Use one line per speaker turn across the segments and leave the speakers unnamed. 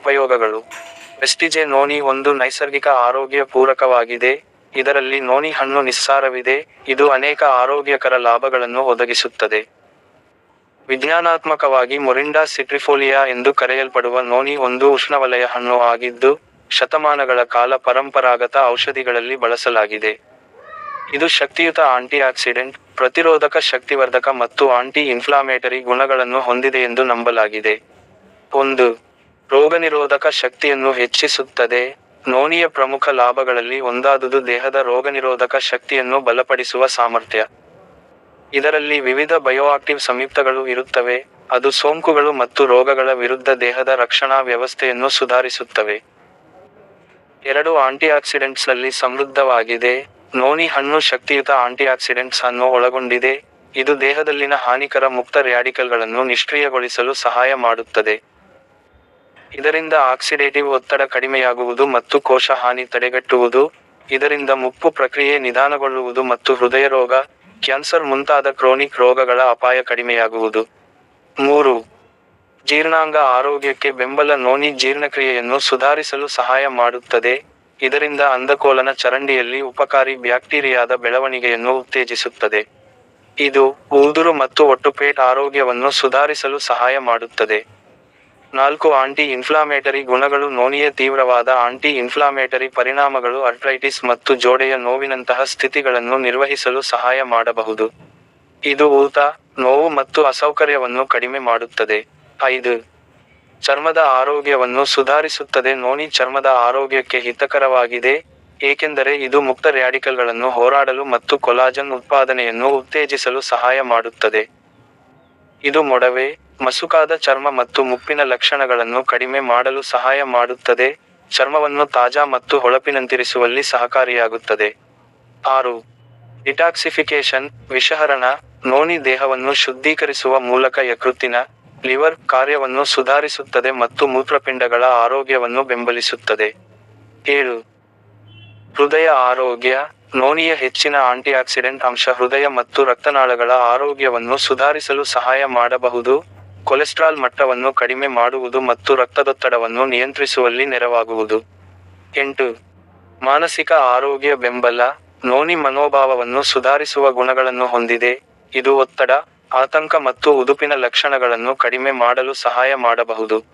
ಉಪಯೋಗಗಳು. ವೆಸ್ಟಿಜೆ ನೋನಿ ಒಂದು ನೈಸರ್ಗಿಕ ಆರೋಗ್ಯ ಪೂರಕವಾಗಿದೆ. ಇದರಲ್ಲಿ ನೋನಿ ಹಣ್ಣು ನಿಸ್ಸಾರವಿದೆ. ಇದು ಅನೇಕ ಆರೋಗ್ಯಕರ ಲಾಭಗಳನ್ನು ಒದಗಿಸುತ್ತದೆ. ವಿಜ್ಞಾನಾತ್ಮಕವಾಗಿ ಮೊರಿಂಡಾ ಸಿಟ್ರಿಫೋಲಿಯಾ ಎಂದು ಕರೆಯಲ್ಪಡುವ ನೋನಿ ಒಂದು ಉಷ್ಣವಲಯ ಹಣ್ಣು ಆಗಿದ್ದು, ಶತಮಾನಗಳ ಕಾಲ ಪರಂಪರಾಗತ ಔಷಧಿಗಳಲ್ಲಿ ಬಳಸಲಾಗಿದೆ. ಇದು ಶಕ್ತಿಯುತ ಆಂಟಿಆಕ್ಸಿಡೆಂಟ್, ಪ್ರತಿರೋಧಕ ಶಕ್ತಿವರ್ಧಕ ಮತ್ತು ಆಂಟಿ ಇನ್ಫ್ಲಾಮೇಟರಿ ಗುಣಗಳನ್ನು ಹೊಂದಿದೆ ಎಂದು ನಂಬಲಾಗಿದೆ. ಒಂದು ರೋಗನಿರೋಧಕ ಶಕ್ತಿಯನ್ನು ಹೆಚ್ಚಿಸುತ್ತದೆ. ನೋನಿಯ ಪ್ರಮುಖ ಲಾಭಗಳಲ್ಲಿ ಒಂದಾದುದು ದೇಹದ ರೋಗನಿರೋಧಕ ಶಕ್ತಿಯನ್ನು ಬಲಪಡಿಸುವ ಸಾಮರ್ಥ್ಯ. ಇದರಲ್ಲಿ ವಿವಿಧ ಬಯೋಆಕ್ಟಿವ್ ಸಂಯುಕ್ತಗಳು ಇರುತ್ತವೆ. ಅದು ಸೋಂಕುಗಳು ಮತ್ತು ರೋಗಗಳ ವಿರುದ್ಧ ದೇಹದ ರಕ್ಷಣಾ ವ್ಯವಸ್ಥೆಯನ್ನು ಸುಧಾರಿಸುತ್ತವೆ. ಎರಡು ಆಂಟಿಆಕ್ಸಿಡೆಂಟ್ಸ್ನಲ್ಲಿ ಸಮೃದ್ಧವಾಗಿದೆ. ನೋನಿ ಹಣ್ಣು ಶಕ್ತಿಯುತ ಆಂಟಿಆಕ್ಸಿಡೆಂಟ್ಸ್ ಅನ್ನು ಒಳಗೊಂಡಿದೆ. ಇದು ದೇಹದಲ್ಲಿನ ಹಾನಿಕರ ಮುಕ್ತ ರ್ಯಾಡಿಕಲ್ಗಳನ್ನು ನಿಷ್ಕ್ರಿಯಗೊಳಿಸಲು ಸಹಾಯ ಮಾಡುತ್ತದೆ. ಇದರಿಂದ ಆಕ್ಸಿಡೇಟಿವ್ ಒತ್ತಡ ಕಡಿಮೆಯಾಗುವುದು ಮತ್ತು ಕೋಶ ಹಾನಿ ತಡೆಗಟ್ಟುವುದು, ಇದರಿಂದ ಮುಪ್ಪು ಪ್ರಕ್ರಿಯೆ ನಿಧಾನಗೊಳ್ಳುವುದು ಮತ್ತು ಹೃದಯ ರೋಗ, ಕ್ಯಾನ್ಸರ್ ಮುಂತಾದ ಕ್ರೋನಿಕ್ ರೋಗಗಳ ಅಪಾಯ ಕಡಿಮೆಯಾಗುವುದು. ಮೂರು, ಜೀರ್ಣಾಂಗ ಆರೋಗ್ಯಕ್ಕೆ ಬೆಂಬಲ ನೋನಿ ಜೀರ್ಣಕ್ರಿಯೆಯನ್ನು ಸುಧಾರಿಸಲು ಸಹಾಯ ಮಾಡುತ್ತದೆ. ಇದರಿಂದ ಅಂದಕೋಲನ ಚರಂಡಿಯಲ್ಲಿ ಉಪಕಾರಿ ಬ್ಯಾಕ್ಟೀರಿಯಾದ ಬೆಳವಣಿಗೆಯನ್ನು ಉತ್ತೇಜಿಸುತ್ತದೆ. ಇದು ಉದುರು ಮತ್ತು ಒಟ್ಟುಪೇಟ್ ಆರೋಗ್ಯವನ್ನು ಸುಧಾರಿಸಲು ಸಹಾಯ ಮಾಡುತ್ತದೆ. ನಾಲ್ಕು ಆಂಟಿ ಇನ್ಫ್ಲಾಮೇಟರಿ ಗುಣಗಳು, ನೋನಿಯ ತೀವ್ರವಾದ ಆಂಟಿ ಇನ್ಫ್ಲಾಮೇಟರಿ ಪರಿಣಾಮಗಳು ಅರ್ಟ್ರೈಟಿಸ್ ಮತ್ತು ಜೋಡೆಯ ನೋವಿನಂತಹ ಸ್ಥಿತಿಗಳನ್ನು ನಿರ್ವಹಿಸಲು ಸಹಾಯ ಮಾಡಬಹುದು. ಇದು ಊತ, ನೋವು ಮತ್ತು ಅಸೌಕರ್ಯವನ್ನು ಕಡಿಮೆ ಮಾಡುತ್ತದೆ. ಐದು, ಚರ್ಮದ ಆರೋಗ್ಯವನ್ನು ಸುಧಾರಿಸುತ್ತದೆ. ನೋನಿ ಚರ್ಮದ ಆರೋಗ್ಯಕ್ಕೆ ಹಿತಕರವಾಗಿದೆ, ಏಕೆಂದರೆ ಇದು ಮುಕ್ತ ರ್ಯಾಡಿಕಲ್ಗಳನ್ನು ಹೋರಾಡಲು ಮತ್ತು ಕೊಲಾಜನ್ ಉತ್ಪಾದನೆಯನ್ನು ಉತ್ತೇಜಿಸಲು ಸಹಾಯ ಮಾಡುತ್ತದೆ. ಇದು ಮೊಡವೆ, ಮಸುಕಾದ ಚರ್ಮ ಮತ್ತು ಮುಪ್ಪಿನ ಲಕ್ಷಣಗಳನ್ನು ಕಡಿಮೆ ಮಾಡಲು ಸಹಾಯ ಮಾಡುತ್ತದೆ. ಚರ್ಮವನ್ನು ತಾಜಾ ಮತ್ತು ಹೊಳಪಿನಂತಿರಿಸುವಲ್ಲಿ ಸಹಕಾರಿಯಾಗುತ್ತದೆ. ಆರು ಡಿಟಾಕ್ಸಿಫಿಕೇಶನ್ ವಿಷಹರಣ, ನೋನಿ ದೇಹವನ್ನು ಶುದ್ಧೀಕರಿಸುವ ಮೂಲಕ ಯಕೃತ್ತಿನ ಲಿವರ್ ಕಾರ್ಯವನ್ನು ಸುಧಾರಿಸುತ್ತದೆ ಮತ್ತು ಮೂತ್ರಪಿಂಡಗಳ ಆರೋಗ್ಯವನ್ನು ಬೆಂಬಲಿಸುತ್ತದೆ. ಏಳು, ಹೃದಯ ಆರೋಗ್ಯ ನೋನಿಯ ಹೆಚ್ಚಿನ ಆಂಟಿಆಕ್ಸಿಡೆಂಟ್ ಅಂಶ ಹೃದಯ ಮತ್ತು ರಕ್ತನಾಳಗಳ ಆರೋಗ್ಯವನ್ನು ಸುಧಾರಿಸಲು ಸಹಾಯ ಮಾಡಬಹುದು. ಕೊಲೆಸ್ಟ್ರಾಲ್ ಮಟ್ಟವನ್ನು ಕಡಿಮೆ ಮಾಡುವುದು ಮತ್ತು ರಕ್ತದೊತ್ತಡವನ್ನು ನಿಯಂತ್ರಿಸುವಲ್ಲಿ ನೆರವಾಗುವುದು. ಎಂಟು. ಮಾನಸಿಕ ಆರೋಗ್ಯ ಬೆಂಬಲ. ನೋನಿ ಮನೋಭಾವವನ್ನು ಸುಧಾರಿಸುವ ಗುಣಗಳನ್ನು ಹೊಂದಿದೆ. ಇದು ಒತ್ತಡ, ಆತಂಕ ಮತ್ತು ಉದುಪಿನ ಲಕ್ಷಣಗಳನ್ನು ಕಡಿಮೆ ಮಾಡಲು ಸಹಾಯ ಮಾಡಬಹುದು.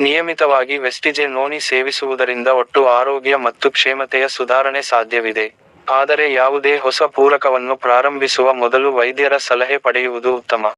ನಿಯಮಿತವಾಗಿ ವೆಸ್ಟಿಜೆ ನೋನಿ ಸೇವಿಸುವುದರಿಂದ ಒಟ್ಟು ಆರೋಗ್ಯ ಮತ್ತು ಕ್ಷೇಮತೆಯ ಸುಧಾರಣೆ ಸಾಧ್ಯವಿದೆ. ಆದರೆ ಯಾವುದೇ ಹೊಸ ಪೂರಕವನ್ನು ಪ್ರಾರಂಭಿಸುವ ಮೊದಲು ವೈದ್ಯರ ಸಲಹೆ ಪಡೆಯುವುದು ಉತ್ತಮ.